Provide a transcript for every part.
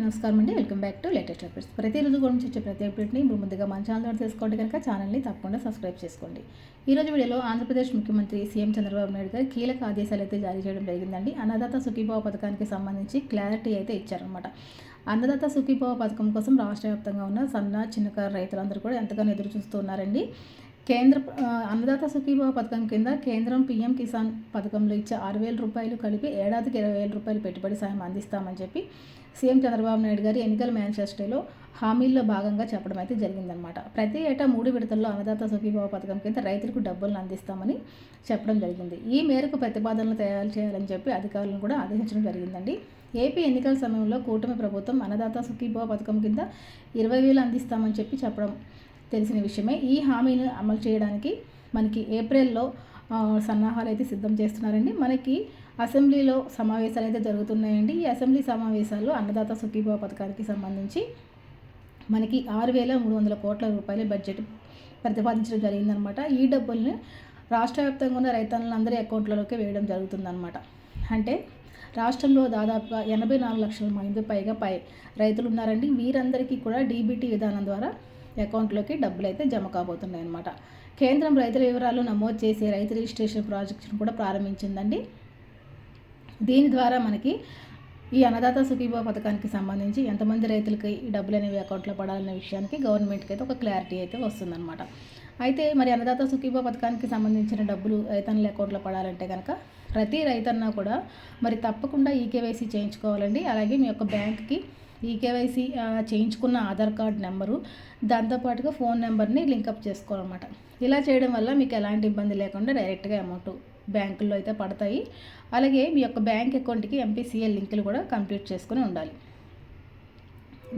నమస్కారం అండి. Welcome back to latest updates. ప్రతిరోజు గురించి వచ్చే ప్రతి అప్డేట్ని ఇప్పుడు ముందుగా మన ఛానల్ తెలుసుకోండి కనుక ఛానల్ని తప్పకుండా సబ్స్క్రైబ్ చేసుకోండి. ఈ రోజు వీడియోలో ఆంధ్రప్రదేశ్ ముఖ్యమంత్రి సీఎం చంద్రబాబు నాయుడు గారు కీలక ఆదేశాలు అయితే జారీ చేయడం జరిగిందండి. అన్నదాత సుఖీభావ పథకానికి సంబంధించి క్లారిటీ అయితే ఇచ్చారనమాట అన్నదాత సుఖీభావ పథకం కోసం రాష్ట్ర వ్యాప్తంగా ఉన్న సన్న చిన్నకారు రైతులందరూ కూడా ఎంతగానో ఎదురు చూస్తున్నారండి కేంద్ర అన్నదాత సుఖీభావ పథకం కింద కేంద్రం పీఎం కిసాన్ పథకంలో ఇచ్చే ఆరు వేల రూపాయలు కలిపి ఏడాదికి ఇరవై వేల రూపాయలు పెట్టుబడి సాయం అందిస్తామని చెప్పి సీఎం చంద్రబాబు నాయుడు గారి ఎన్నికల మేనిఫెస్టోలో హామీల్లో భాగంగా చెప్పడం అయితే జరిగిందనమాట ప్రతి ఏటా మూడు విడతల్లో అన్నదాత సుఖీభావ పథకం కింద రైతులకు డబ్బులను అందిస్తామని చెప్పడం జరిగింది. ఈ మేరకు ప్రతిపాదనలు తయారు చేయాలని చెప్పి అధికారులను కూడా ఆదేశించడం జరిగిందండి. ఏపీ ఎన్నికల సమయంలో కూటమి ప్రభుత్వం అన్నదాత సుఖీభావ పథకం కింద ఇరవై వేలు అందిస్తామని చెప్పి చెప్పడం తెలిసిన విషయమే. ఈ హామీని అమలు చేయడానికి మనకి ఏప్రిల్లో సన్నాహాలు అయితే సిద్ధం చేస్తున్నారండి. మనకి అసెంబ్లీలో సమావేశాలు అయితే జరుగుతున్నాయండి. ఈ అసెంబ్లీ సమావేశాల్లో అన్నదాత సుఖీభావ పథకానికి సంబంధించి మనకి ఆరు వేల మూడు వందల కోట్ల రూపాయల బడ్జెట్ ప్రతిపాదించడం జరిగిందనమాట. ఈ డబ్బుల్ని రాష్ట్ర వ్యాప్తంగా ఉన్న రైతన్నులందరి అకౌంట్లలోకి వేయడం జరుగుతుందన్నమాట అంటే రాష్ట్రంలో దాదాపుగా ఎనభై నాలుగు లక్షల మంది పైగా పై రైతులు ఉన్నారండి వీరందరికీ కూడా డీబీటీ విధానం ద్వారా అకౌంట్లోకి డబ్బులు అయితే జమ కాబోతున్నాయి అనమాట కేంద్రం రైతుల వివరాలు నమోదు చేసే రైతు రిజిస్ట్రేషన్ ప్రాజెక్టును కూడా ప్రారంభించిందండి. దీని ద్వారా మనకి ఈ అన్నదాత సుఖీభావ పథకానికి సంబంధించి ఎంతమంది రైతులకి ఈ డబ్బులు అనేవి అకౌంట్లో పడాలనే విషయానికి గవర్నమెంట్కి అయితే ఒక క్లారిటీ అయితే వస్తుందన్నమాట. అయితే మరి అన్నదాత సుఖీభావ పథకానికి సంబంధించిన డబ్బులు రైతన్నుల అకౌంట్లో పడాలంటే కనుక ప్రతి రైతన్నా కూడా మరి తప్పకుండా ఈకేవైసీ చేయించుకోవాలండి. అలాగే మీ యొక్క బ్యాంక్కి ఈ కేవైసీ చేయించుకున్న ఆధార్ కార్డ్ నెంబరు దాంతోపాటుగా ఫోన్ నెంబర్ని లింకప్ చేసుకోవాలన్నమాట. ఇలా చేయడం వల్ల మీకు ఎలాంటి ఇబ్బంది లేకుండా డైరెక్ట్గా అమౌంట్ బ్యాంకుల్లో అయితే పడతాయి. అలాగే మీ యొక్క బ్యాంక్ అకౌంట్కి ఎంపీసీఎల్ లింకులు కూడా కంప్లీట్ చేసుకుని ఉండాలి.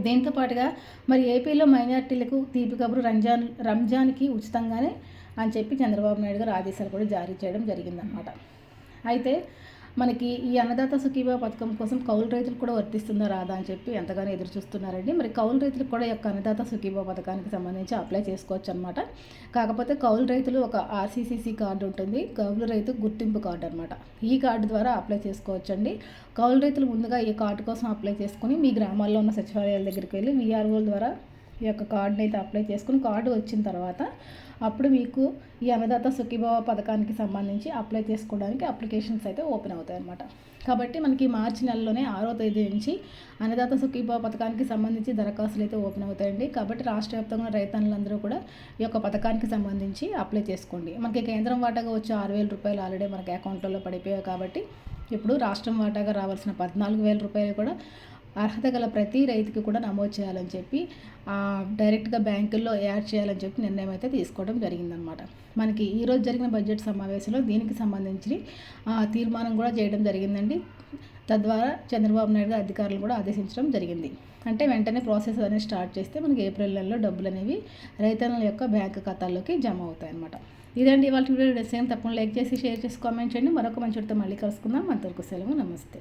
దీంతో పాటుగా మరి ఏపీలో మైనార్టీలకు తీపి కబురు రంజాన్ రంజాన్కి ఉచితంగానే అని చెప్పి చంద్రబాబు నాయుడు గారు ఆదేశాలు కూడా జారీ చేయడం జరిగిందనమాట అయితే మనకి ఈ అన్నదాత సుఖీభా పథకం కోసం కౌలు రైతులు కూడా వర్తిస్తుందా రాదా అని చెప్పి ఎంతగానో ఎదురు చూస్తున్నారండి. మరి కౌలు రైతులు కూడా యొక్క అన్నదాత సుఖీభా పథకానికి సంబంధించి అప్లై చేసుకోవచ్చు అనమాట కాకపోతే కౌలు రైతులు ఒక ఆర్సీసీసీ కార్డు ఉంటుంది. కౌలు రైతు గుర్తింపు కార్డు అనమాట ఈ కార్డు ద్వారా అప్లై చేసుకోవచ్చండి. కౌలు రైతులు ముందుగా ఈ కార్డు కోసం అప్లై చేసుకుని మీ గ్రామాల్లో ఉన్న సచివాలయాల దగ్గరికి వెళ్ళి వీఆర్ఓల ద్వారా ఈ యొక్క కార్డుని అయితే అప్లై చేసుకుని కార్డు వచ్చిన తర్వాత అప్పుడు మీకు ఈ అన్నదాత సుఖీభావ పథకానికి సంబంధించి అప్లై చేసుకోవడానికి అప్లికేషన్స్ అయితే ఓపెన్ అవుతాయి అన్నమాట. కాబట్టి మనకి మార్చి నెలలోనే ఆరో తేదీ నుంచి అన్నదాత సుఖీభావ పథకానికి సంబంధించి దరఖాస్తులు అయితే ఓపెన్ అవుతాయండి. కాబట్టి రాష్ట్ర వ్యాప్తంగా రైతన్నులందరూ కూడా ఈ యొక్క పథకానికి సంబంధించి అప్లై చేసుకోండి. మనకి కేంద్రం వాటాగా వచ్చే ఆరు వేల రూపాయలు ఆల్రెడీ మనకి అకౌంట్లలో పడిపోయాయి కాబట్టి ఇప్పుడు రాష్ట్రం వాటాగా రావాల్సిన పద్నాలుగు వేల రూపాయలు కూడా అర్హత గల ప్రతి రైతుకి కూడా నమోదు చేయాలని చెప్పి డైరెక్ట్గా బ్యాంకుల్లో యాడ్ చేయాలని చెప్పి నిర్ణయం అయితే తీసుకోవడం జరిగిందనమాట మనకి ఈరోజు జరిగిన బడ్జెట్ సమావేశంలో దీనికి సంబంధించి తీర్మానం కూడా చేయడం జరిగిందండి. తద్వారా చంద్రబాబు నాయుడు అధికారులు కూడా ఆదేశించడం జరిగింది. అంటే వెంటనే ప్రాసెస్ అనేది స్టార్ట్ చేస్తే మనకి ఏప్రిల్ నెలలో డబ్బులు అనేవి రైతన్నుల యొక్క బ్యాంక్ ఖాతాల్లోకి జమ అవుతాయి అనమాట ఇదండి ఇవాళ వీడియో. సేమ్ తప్పకుండా లైక్ చేసి షేర్ చేసి కామెంట్ చేయండి. మరొక మంచితో మళ్ళీ కలుసుకుందాం. అంతవరకు సెలవు. నమస్తే.